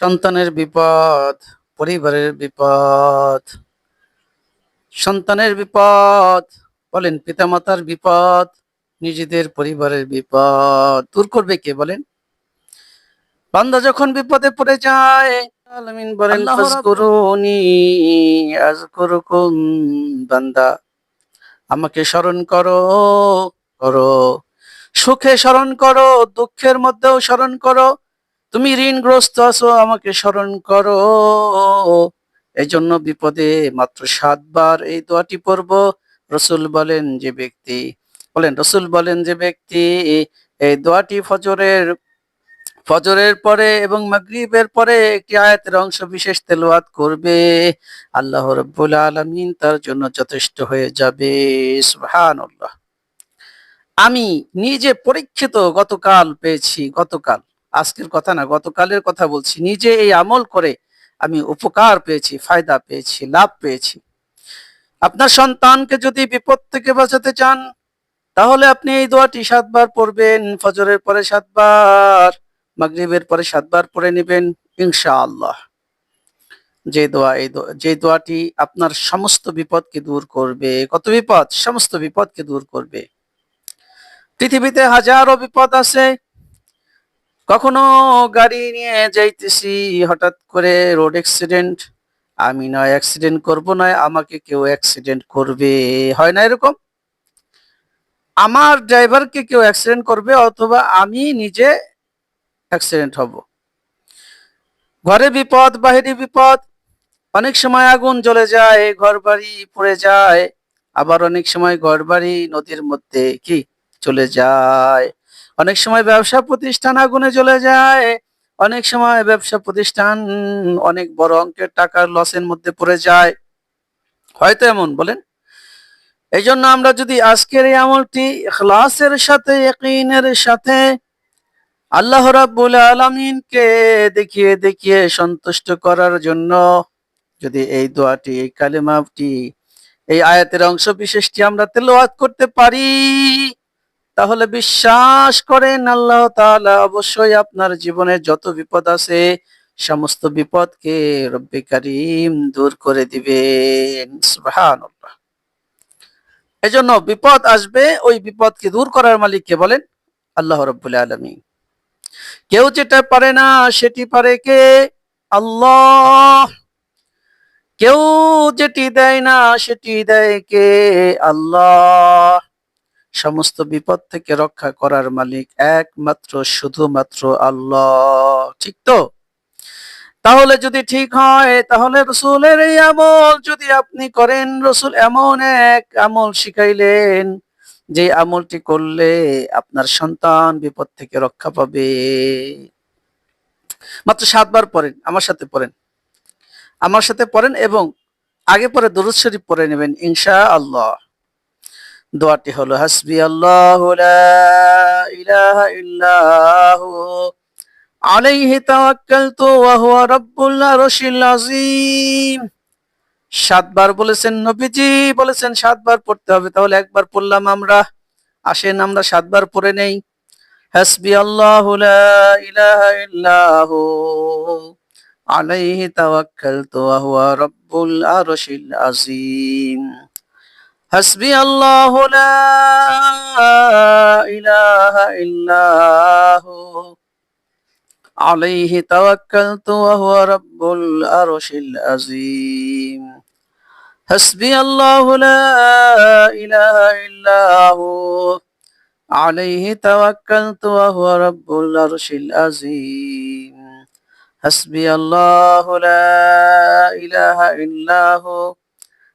সন্তানের বিপদ পরিবারের বিপদ। সন্তানের বিপদ বলেন পিতামাতার বিপদ নিজেদের পরিবারের বিপদ। দূর করবে কে বলেন? বান্দা যখন বিপদে পড়ে যায় আলামিন বলেন ফাজকুরুনি বান্দা আমাকে স্মরণ করো করো। সুখে স্মরণ করো দুঃখের মধ্যেও স্মরণ করো। তুমি ঋণগ্রস্ত আছো, আমাকে স্মরণ করো। এই জন্য বিপদে মাত্র সাতবার এই দোয়াটি পড়ব। রসুল বলেন যে ব্যক্তি, বলেন, রসুল বলেন যে ব্যক্তি, এই দোয়াটি ফজরের ফজরের পরে এবং মাগরিবের পরে একটি আয়াতের অংশ বিশেষ তেলোয়াত করবে। আল্লাহ রব্বুল আলামিন তার জন্য যথেষ্ট হয়ে যাবে। আমি নিজে পরীক্ষিত গতকাল পেয়েছি, গতকাল। আজকের কথা না, গতকালের কথা বলছি। নিজে এই আমল করে আমি উপকার পেয়েছি, ফায়দা পেয়েছি, লাভ পেয়েছি। আপনার সন্তানকে যদি বিপদ থেকে বাঁচাতে চান, তাহলে আপনি এই দোয়াটি সাতবার পড়বেন, ফজরের পরে সাতবার, মাগরিবের পরে সাতবার পড়ে নেবেন, ইনশাআল্লাহ। যে দোয়া, এই যে দোয়াটি আপনার সমস্ত বিপদকে দূর করবে। কত বিপদ? সমস্ত বিপদকে দূর করবে। পৃথিবীতে হাজারো বিপদ আছে কখনো গাড়ি নিয়ে যাইতেছি, হঠাৎ করে রোড অ্যাক্সিডেন্ট আমি নয় অ্যাক্সিডেন্ট করব, নয় আমাকে কেউ অ্যাক্সিডেন্ট করবে। হয় না এরকম? আমার ড্রাইভারকে কেউ অ্যাক্সিডেন্ট করবে অথবা আমি নিজে অ্যাক্সিডেন্ট হব। ঘরে বিপদ, বাহিরে বিপদ। অনেক সময় আগুন জ্বলে যায় ঘর বাড়ি পড়ে যায়। আবার অনেক সময় ঘর বাড়ি নদীর মধ্যে কি? চলে যায়। অনেক সময় ব্যবসা প্রতিষ্ঠান আগুনে জ্বলে যায়। অনেক সময় ব্যবসা প্রতিষ্ঠান অনেক বড় অঙ্কের টাকার লসের মধ্যে পড়ে যায়। হয়তো এমন, বলেন? এই জন্য আমরা যদি আজকের এই আমলটি ইখলাসের সাথে, ইয়াকিনের সাথে আল্লাহ রাব্বুল আলামিনকে দেখিয়ে দেখিয়ে সন্তুষ্ট করার জন্য যদি এই দোয়াটি, এই কালেমাটি, এই আয়াতের অংশ বিশেষটি আমরা তেলাওয়াত করতে পারি। তাহলে বিশ্বাস করেন আল্লাহ তাআলা, অবশ্যই আপনার জীবনে যত বিপদ আছে, সমস্ত বিপদকে রব্বে কারিম দূর করে দিবেন। এজন্য বিপদ আসবে, ওই বিপদকে দূর করার মালিককে বলেন? আল্লাহ রব্বুল আলামিন। কেউ যেটা পারে না, সেটি পারে কে? আল্লাহ। কেউ যেটি দেয় না, সেটি দেয় কে? আল্লাহ। সমস্ত বিপদ থেকে রক্ষা করার মালিক একমাত্র, শুধুমাত্র আল্লাহ। ঠিক তো? তাহলে যদি ঠিক হয়, তাহলে রসুলের এই আমল, যদি আপনি করেন, রসুল এমন এক আমল শিখাইলেন, যে আমলটি করলে আপনার সন্তান বিপদ থেকে রক্ষা পাবে। মাত্র সাতবার পড়েন, আমার সাথে পড়েন। আমার সাথে পড়েন এবং আগে পরে দরুদ শরীফ পড়ে নেবেন ইনশা আল্লাহ দোয়াটি হলো হাসবি আল্লাহ ইলাহা ইল্লাহু, আলাইহি তাওয়াক্কালতু ওয়া হুয়া রাব্বুল আরশিল আযীম। সাতবার বলেছেন নবীজি, বলেছেন সাতবার পড়তে হবে, তাহলে একবার পড়লাম আমরা। আসেন, আমরা সাতবার পড়ে নেই। হাসবি আল্লাহু ইলাহা ইল্লাহু, আলাইহি তাওয়াক্কালতু ওয়া হুয়া রাব্বুল আরশিল আযীম। حسبي الله لا إله إلا هو. عليه توكلت وهو رب الأرش العظيم. حسبي الله لا إله إلا هو. عليه توكلت وهو رب الأرش العظيم. حسبي الله لا إله إلا هو.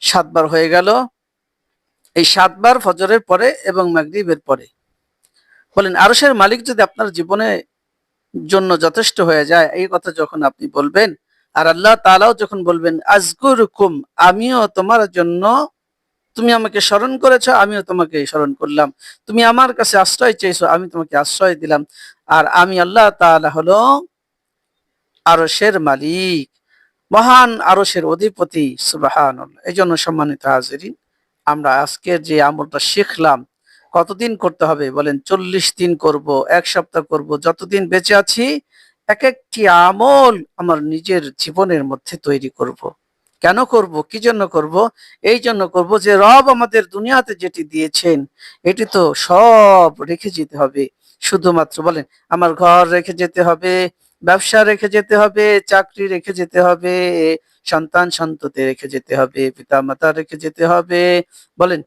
সাতবার হয়ে গেল। এই সাতবার ফজরের পরে এবং মাগরিবের পরে। বলেন, আরশের মালিক যদি আপনার জীবনে জন্য যথেষ্ট হয়ে যায়, এই কথা যখন আপনি বলবেন, আর আল্লাহ তাআলাও যখন বলবেন, আজকুরকুম, আমিও তোমার জন্য, তুমি আমাকে স্মরণ করেছ, আমিও তোমাকে স্মরণ করলাম। তুমি আমার কাছে আশ্রয় চেয়েছো, আমি তোমাকে আশ্রয় দিলাম। আর আমি আল্লাহ তাআলা হলো আরশের মালিক। মহান আরশের অধিপতি সুবাহান এই জন্য সম্মানিত হাজিরিন, আমরা আজকের যে আমলটা শিখলাম, কতদিন করতে হবে? বলেন, চল্লিশ দিন করব, এক সপ্তাহ করব, যতদিন বেঁচে আছি এক একটি আমল আমার নিজের জীবনের মধ্যে তৈরি করব। কেন করব? কি জন্য করব? এই জন্য করব যে রব আমাদের দুনিয়াতে যেটি দিয়েছেন, এটি তো সব রেখে যেতে হবে। শুধুমাত্র বলেন, আমার ঘর রেখে যেতে হবে ব্যবসা রেখে যেতে হবে, চাকরি রেখে যেতে হবে, সন্তান সন্ততি রেখে যেতে হবে, পিতা মাতা রেখে যেতে হবে, বলেন।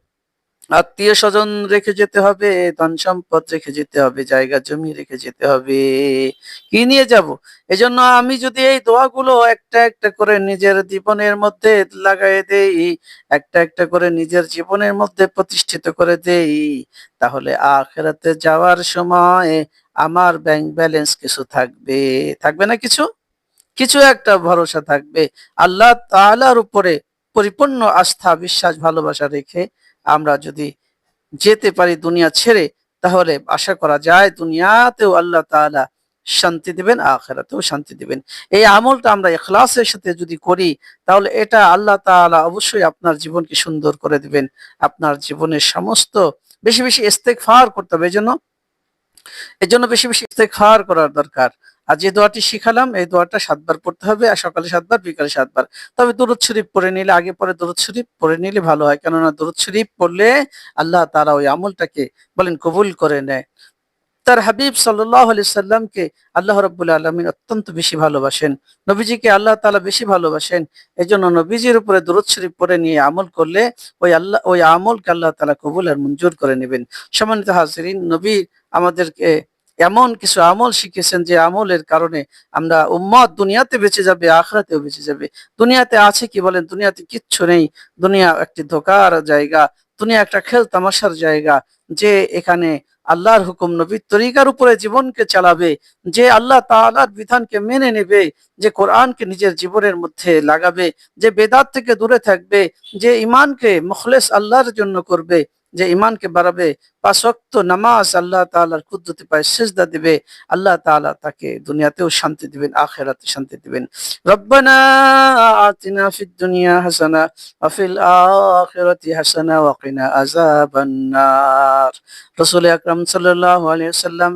আত্মীয় স্বজন রেখে যেতে হবে, ধন সম্পদ রেখে যেতে হবে, জায়গা, জমি রেখে যেতে হবে। কি নিয়ে যাব? এজন্য আমি যদি এই দোয়াগুলো একটা একটা করে নিজের জীবনের মধ্যে লাগাই দেই, একটা একটা করে নিজের জীবনের মধ্যে প্রতিষ্ঠিত করে দেই, তাহলে আখেরাতে যাওয়ার সময় আমার ব্যাংক ব্যালেন্স কিছু থাকবে। থাকবে না কিছু? কিছু একটা ভরসা থাকবে। আল্লাহ তাআলার উপরে পরিপূর্ণ আস্থা, বিশ্বাস, ভালোবাসা রেখে আমরা যদি যেতে পারি দুনিয়া ছেড়ে, তাহলে আশা করা যায় দুনিয়াতেও আল্লাহ তাআলা শান্তি দিবেন, আখেরাতেও শান্তি দিবেন। এই আমলটা আমরা এখলাসের সাথে যদি করি, তাহলে এটা আল্লাহ তাআলা অবশ্যই আপনার জীবনকে সুন্দর করে দিবেন। আপনার জীবনের সমস্ত বেশি বেশি ইস্তেগফার করতে হবে। এই জন্য এজন্য এজন্য বেশি বেশি ইস্তেগফার করার দরকার। আর যে দোয়াটি শিখালাম, এই দোয়াটা সাতবার পড়তে হবে আর সকালে সাতবার, বিকালে সাতবার। তবে দরুদ শরীফ পড়ে নিলে, আগে পরে দরুদ শরীফ পড়ে নিলে ভালো হয়। কেননা দরুদ শরীফ পড়লে আল্লাহ তারা ওই আমলটাকে বলেন কবুল করে নেয়। তার হাবিব সাল্লাহ সাল্লামকে আল্লাহ রব্বুল আলমিন অত্যন্ত বেশি ভালোবাসেন। নবীজিকে আল্লাহ তালা বেশি ভালোবাসেন। এই জন্য নবীজির উপরে দরুদ শরীফ পরে নিয়ে আমল করলে ওই আল্লাহ, ওই আমলকে আল্লাহ তালা কবুল আর মঞ্জুর করে নেবেন। সম্মানিত হাজরিন, নবী আমাদেরকে এমন কিছু আমল শিখেছেন যে আমলের কারণে আমরা উম্মত দুনিয়াতে বেঁচে যাবে, আখরাতেও বেঁচে যাবে। দুনিয়াতে আছে কি বলেন? দুনিয়াতে কিচ্ছু নেই। দুনিয়া একটি ধোকার জায়গা, দুনিয়া একটা খেল তামাশার জায়গা যে এখানে আল্লাহর হুকুম নবীর তরিকার উপরে জীবনকে চালাবে, যে আল্লাহ তাআলার বিধানকে মেনে নেবে, যে কোরআনকে নিজের জীবনের মধ্যে লাগাবে, যে বেদাত থেকে দূরে থাকবে, যে ইমানকে মুখলেস আল্লাহর জন্য করবে। যে ইমানকে বাড়াবে পাঁচক্ত নামাজ আল্লাহ তাআলার কুদরতি পায় সেজদা দিবে, আল্লাহ তাআলা তাকে দুনিয়াতেও শান্তি দিবেন, আখেরাতে শান্তি দিবেন। রব্বানা আতিনা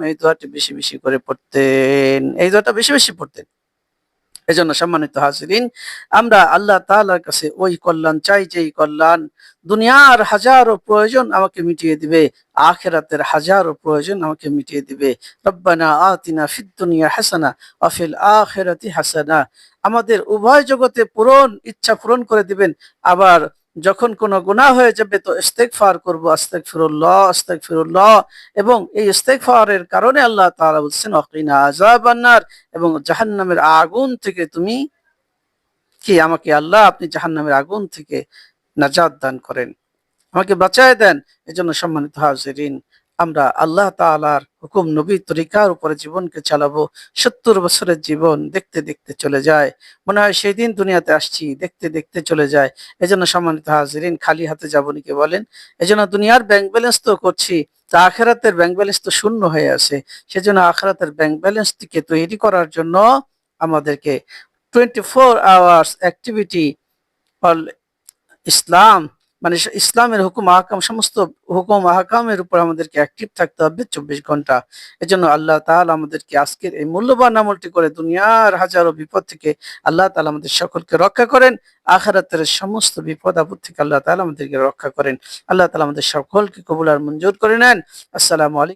এই দোয়াটি বেশি বেশি করে পড়তেন, এই দোয়াটা বেশি বেশি পড়তেন। এজন্য সম্মানিত হাজিরিন, আমরা আল্লাহ তালার কাছে ওই কল্যাণ চাই, যেই কল্যাণ দুনিয়ার হাজারো প্রয়োজন আমাকে মিটিয়ে দিবে, আখেরাতের হাজারো প্রয়োজন আমাকে মিটিয়ে দিবে। রব্বানা আতিনা ফিদ দুনিয়া হাসানা অফিল আখিরাতি হাসানা। আমাদের উভয় জগতে পূরণ, ইচ্ছা পূরণ করে দিবেন, আবার যখন কোনো গুনাহ হয়ে যাবে তো ইস্তেক ফার করব আস্তেক ফিরুল্লাহ আস্তেক ফিরুল্লাহ এবং এই ইস্তেগফারের কারণে আল্লাহ তারা বলছেন অকিনা আজাব আন্নার এবং জাহান্নামের আগুন থেকে তুমি কি আমাকে আল্লাহ, আপনি জাহান্নামের আগুন থেকে নাজাদ দান করেন। আমাকে বাঁচায় দেন। এজন্য সম্মানিত হাজিরিন আমরা আল্লাহ তাআলার হুকুম নবী তরিকার উপরে জীবনকে চালাবো। সত্তর বছরের জীবন দেখতে দেখতে চলে যায়। মনে হয় সেই দিন দুনিয়াতে আসছি, দেখতে দেখতে চলে যায়। এজন্য সম্মানিত হাজরিন, খালি হাতে যাব নাকি বলেন? এজন্য দুনিয়ার ব্যাংক ব্যালেন্স তো করছি, তা আখেরাতের ব্যাংক ব্যালেন্স তো শূন্য হয়ে আছে। সেজন্য আখেরাতের ব্যাংক ব্যালেন্সটিকে তৈরি করার জন্য আমাদেরকে টোয়েন্টি ফোর আওয়ার্স অ্যাক্টিভিটি অল ইসলাম মানে ইসলামের হুকুম আহকাম, সমস্ত হুকুম আহকামের উপর আমাদেরকে অ্যাক্টিভ থাকতে হবে চব্বিশ ঘণ্টা। এজন্য আল্লাহ তাহলে আমাদেরকে আজকের এই মূল্যবান আমলটি করে দুনিয়ার হাজারো বিপদ থেকে আল্লাহ তালা আমাদের সকলকে রক্ষা করেন। আখারাতের সমস্ত বিপদ, আপদ থেকে আল্লাহ তালা আমাদেরকে রক্ষা করেন। আল্লাহ তালা আমাদের সকলকে কবুল আর মঞ্জুর করে নেন। আসসালামু আলাইকুম।